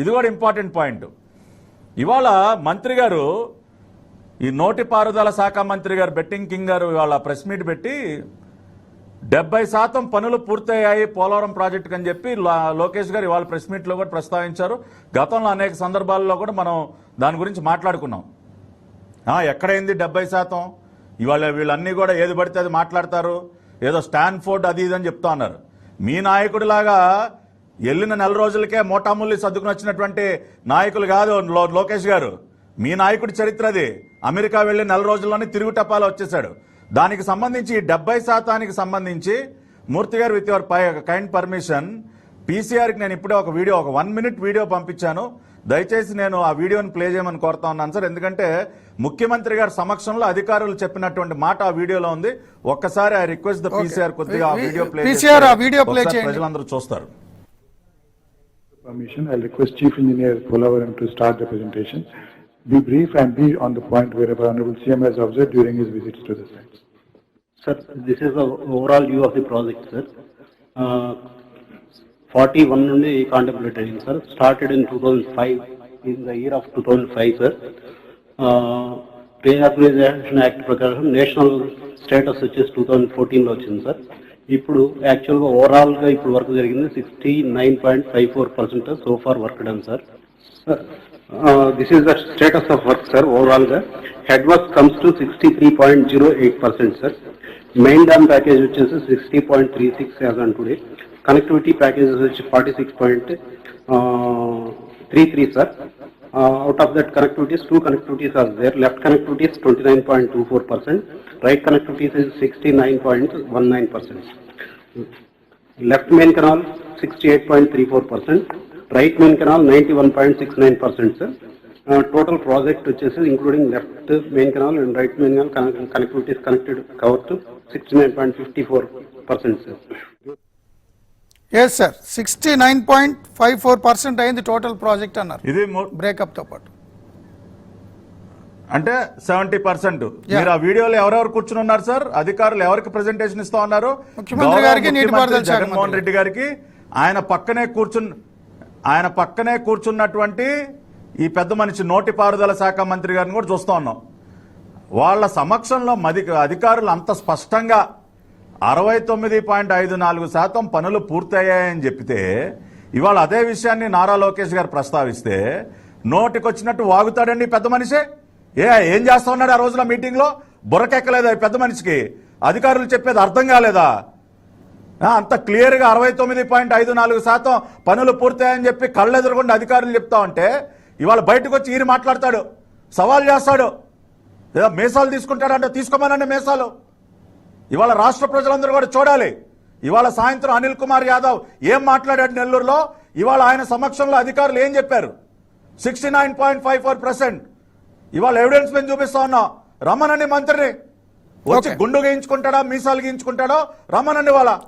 ఇది కూడా important point. ఇవాళ మంత్రి గారు ఈ నోటి పారుదల శాఖ మంత్రి గారు బెట్టింగ్ కింగ్ గారు ఇవాళ ప్రెస్ మీట్ పెట్టి డెబ్బై శాతం పనులు పూర్తయ్యాయి పోలవరం ప్రాజెక్టుకు అని చెప్పి లోకేష్ గారు ఇవాళ ప్రెస్ మీట్లో కూడా ప్రస్తావించారు. గతంలో అనేక సందర్భాల్లో కూడా మనం దాని గురించి మాట్లాడుకున్నాం. ఎక్కడైంది డెబ్బై శాతం? ఇవాళ వీళ్ళన్నీ కూడా ఏది పడితే అది మాట్లాడతారు. ఏదో స్టాన్ఫోర్డ్ అది ఇది అని చెప్తా ఉన్నారు మీ నాయకుడిలాగా వెళ్ళిన నెల రోజులకే మోటాముల్లి సర్దుకుని వచ్చినటువంటి నాయకులు కాదు లోకేష్ గారు. మీ నాయకుడి చరిత్ర అది. అమెరికా వెళ్ళి నెల రోజుల్లోనే తిరుగు టపాలో వచ్చేసాడు దానికి సంబంధించి ఈ డెబ్బై శాతానికి సంబంధించి Murthy garu with your kind permission పీసీఆర్కి నేను ఇప్పుడే ఒక వీడియో ఒక వన్ మినిట్ వీడియో పంపించాను. దయచేసి నేను ఆ వీడియోని ప్లే చేయమని కోరుతా ఉన్నాను సార్. ఎందుకంటే ముఖ్యమంత్రి గారి సమక్షంలో అధికారులు చెప్పినటువంటి మాట ఆ వీడియోలో ఉంది. ఒక్కసారి ఐ రిక్వెస్ట్ ద పీసీఆర్ కొద్దిగా ఆ వీడియో ప్లే. ప్రజలందరూ చూస్తారు. permission, I'll request Chief Engineer Polavaram to start the presentation. Be brief and be on the point wherever Honorable CM has observed during his visits to the sites. Sir, this is the overall view of the project, sir. Uh, 41 నుండి contemplate అయింది sir started in two thousand five in the year of two thousand five sir reorganisation act ప్రకారం national status వచ్చేసి two thousand ఫోర్టీన్లో వచ్చింది sir ఇప్పుడు యాక్చువల్గా ఓవరాల్గా ఇప్పుడు వర్క్ జరిగింది sixty nine point five four percent so far work done sir this is the status of work sir ఓవరాల్గా head work comes to sixty three point zero eight percent sir main dam package వచ్చేసి sixty point three six as and today connectivity packages వచ్చి forty six point three three sir Uh, out of that connectivities, two connectivities are there. Left connectivity is 29.24%, right connectivity is 69.19%. Left main canal 68.34%, right main canal 91.69%. Uh, total project which is including left main canal and right main canal connectivity is connected covered to 69.54%. Yes sir sixty nine point five four percent అయింది total project అన్నారు. ఇది ము- బ్రేకప్తో పాటు. అంటే seventy percent మీరు ఆ వీడియోలో ఎవరెవరు కూర్చుని ఉన్నారు సార్ అధికారులు ఎవరికి ప్రెజెంటేషన్ ఇస్తా ఉన్నారు? ముఖ్యమంత్రి గారికి, నీటిపారుదల జగన్మోహన్ రెడ్డి గారికి ఆయన పక్కనే కూర్చుని ఆయన పక్కనే కూర్చున్నటువంటి ఈ పెద్ద మనిషి నోటి పారుదల శాఖ మంత్రి గారిని కూడా చూస్తా ఉన్నాం. వాళ్ళ సమక్షంలో మది అధికారులు అంత స్పష్టంగా అరవై తొమ్మిది పాయింట్ ఐదు నాలుగు శాతం పనులు పూర్తయ్యాయని చెప్తే ఇవాళ అదే విషయాన్ని నారా లోకేష్ గారు ప్రస్తావిస్తే నోటికొచ్చినట్టు వాగుతాడండి పెద్ద మనిషి. ఏ ఏం చేస్తా ఉన్నాడు ఆ రోజున మీటింగ్లో? బుర్రకెక్కలేదా పెద్ద మనిషికి? అధికారులు చెప్పేది అర్థం కాలేదా? అంత క్లియర్గా అరవై తొమ్మిది పాయింట్ ఐదు నాలుగు శాతం పనులు పూర్తయ్యాయని చెప్పి కళ్ళెదురుగుండా అధికారులు చెప్తా ఉంటే ఇవాళ బయటకు వచ్చి ఈయన మాట్లాడతాడు సవాల్ చేస్తాడు. లేదా మీసాలు తీసుకుంటాడంటే తీసుకోమనండి మీసాలు. ఇవాళ రాష్ట్ర ప్రజలందరూ కూడా చూడాలి. ఇవాళ సాయంత్రం అనిల్ కుమార్ యాదవ్ ఏం మాట్లాడాడు నెల్లూరులో? ఇవాళ ఆయన సమక్షంలో అధికారులు ఏం చెప్పారు? Sixty nine point five four percent ఇవాళ ఎవిడెన్స్ మేము చూపిస్తా ఉన్నాం. రమ్మనండి మంత్రిని. వచ్చి. గుండు గీయించుకుంటాడా? మీసాలు గీయించుకుంటాడో? రమ్మనండి వాళ్ళ